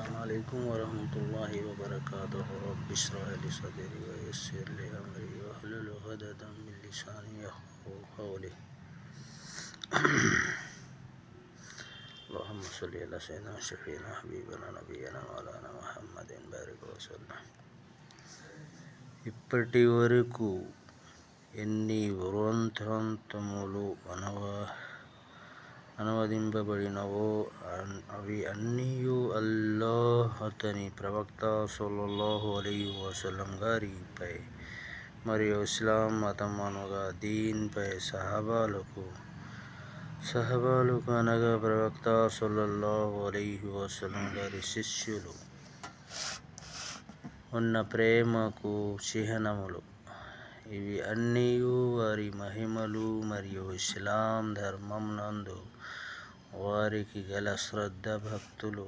السلام عليكم ورحمة الله وبركاته رب اشرح لي صدري ويسر لي أمري واحلل عقدة من لساني يفقهوا قولي اللهم صل على سيدنا شفينا حبيبنا نبينا مولانا محمد بارك وسلم ఇప్పటి వరకు ఎన్ని వృంతాంతములు అనవా అనువదింపబడినవో అవి అన్నీ అల్లాహ్ అతని ప్రవక్త సొల్లహు అలీ వసలం గారిపై మరియు ఇస్లాం మతం అనగా దీన్పై సహబాలకు సహబాలకు అనగా ప్రవక్త సొల్లహు అలీ వసలం గారి శిష్యులు. ఉన్న ప్రేమకు చిహ్నములు. ఇవి అన్నీ వారి మహిమలు మరియు ఇస్లాం ధర్మం నందు వారికి గల శ్రద్ధ భక్తులు.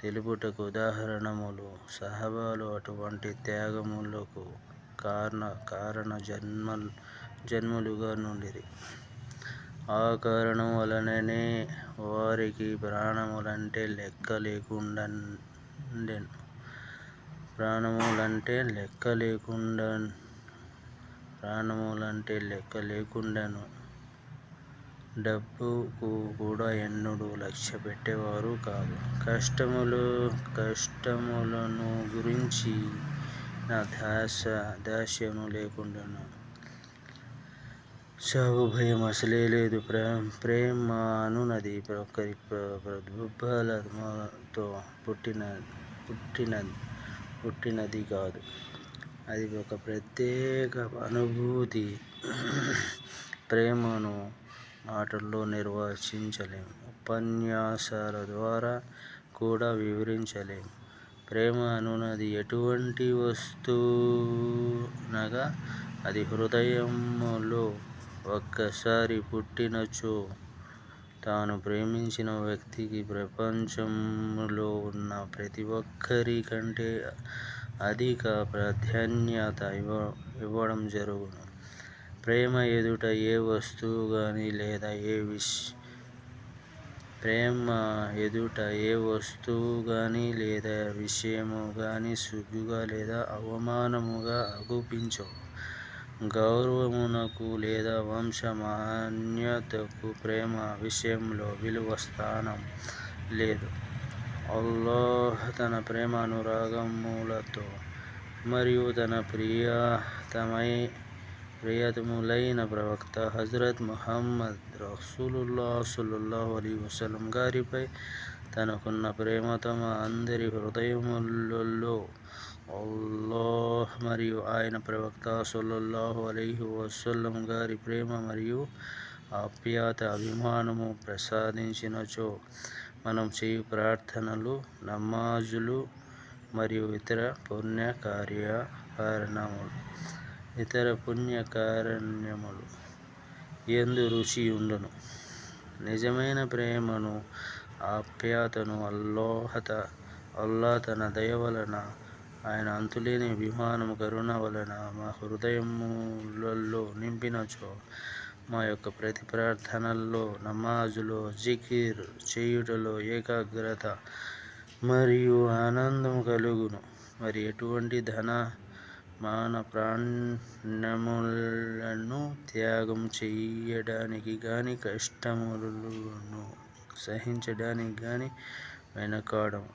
తెలుపుటకు ఉదాహరణములు సహబాలు అటువంటి త్యాగములకు కారణ కారణ జన్మ జన్ములుగా నుండిరి. ఆ కారణం వలననే వారికి ప్రాణములంటే లెక్క లేకుండా ప్రాణములంటే లెక్క లేకుండా ప్రాణములంటే లెక్క లేకుండాను. డబ్బుకు కూడా ఎన్నడూ లక్ష్య పెట్టేవారు కాదు. కష్టములు కష్టములను గురించి నా దాస దాస్యము లేకుండాను. సాగు భయం అసలే లేదు. ప్రేమ ప్రేమ అనునది ఒకరి ప్రద్భుత్వాలతో పుట్టిన పుట్టిన పుట్టినది కాదు. అది ఒక ప్రత్యేక అనుభూతి. ప్రేమను మాటల్లో నిర్వచించలేము ఉపన్యాసాల ద్వారా కూడా వివరించలేము ప్రేమ అనున్నది ఎటువంటి వస్తువునగా అది హృదయంలో ఒక్కసారి పుట్టినచో? తాను ప్రేమించిన వ్యక్తికి ప్రపంచంలో ఉన్న ప్రతి ఒక్కరి కంటే అధిక ప్రాధాన్యత ఇవ్వ ఇవ్వడం జరుగును. ప్రేమ ఎదుట ఏ వస్తువు కానీ లేదా ఏ విష్ ప్రేమ ఎదుట ఏ వస్తువు కానీ లేదా విషయము కానీ సుగ్గుగా లేదా అవమానముగా అగుపించవు గౌరవమునకు లేదా వంశ మాన్యతకు ప్రేమ విషయంలో విలువ స్థానం లేదు. అల్లాహ్ తన ప్రేమ అనురాగములతో మరియు తన ప్రియతమై ప్రియతములైన ప్రవక్త హజరత్ ముహమ్మద్ రసూలుల్లా సల్లాహు అలీ వసలం గారిపై తనకున్న ప్రేమ తమ అందరి హృదయములలో అల్లాహ్ మరియు ఆయన ప్రవక్త సల్లల్లాహు అలైహి వసల్లం గారి ప్రేమ మరియు ఆప్యాయత అభిమానము ప్రసాదించినచో మనం చేయు ప్రార్థనలు నమాజులు మరియు ఇతర పుణ్య కార్య కారణములు. ఇతర పుణ్య కారణ్యములు ఎందు రుచి ఉండును. నిజమైన ప్రేమను ఆప్యాయతను అల్లోహత అల్లా తన దయ వలన ఆయన అంతులేని అభిమానము కరుణ వలన మా హృదయములలో నింపినచో మా యొక్క ప్రతి ప్రార్థనల్లో నమాజులో జికీర్ చేయుటలో ఏకాగ్రత మరియు ఆనందం కలుగును. మరి ఎటువంటి ధన మాన ప్రాణములను త్యాగం చేయడానికి కానీ కష్టములను సహించడానికి కానీ వెనకాడం.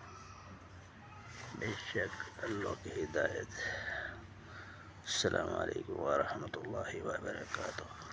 బేషక్ హిదాయత్ అస్సలం వరహమూల వబర్కూ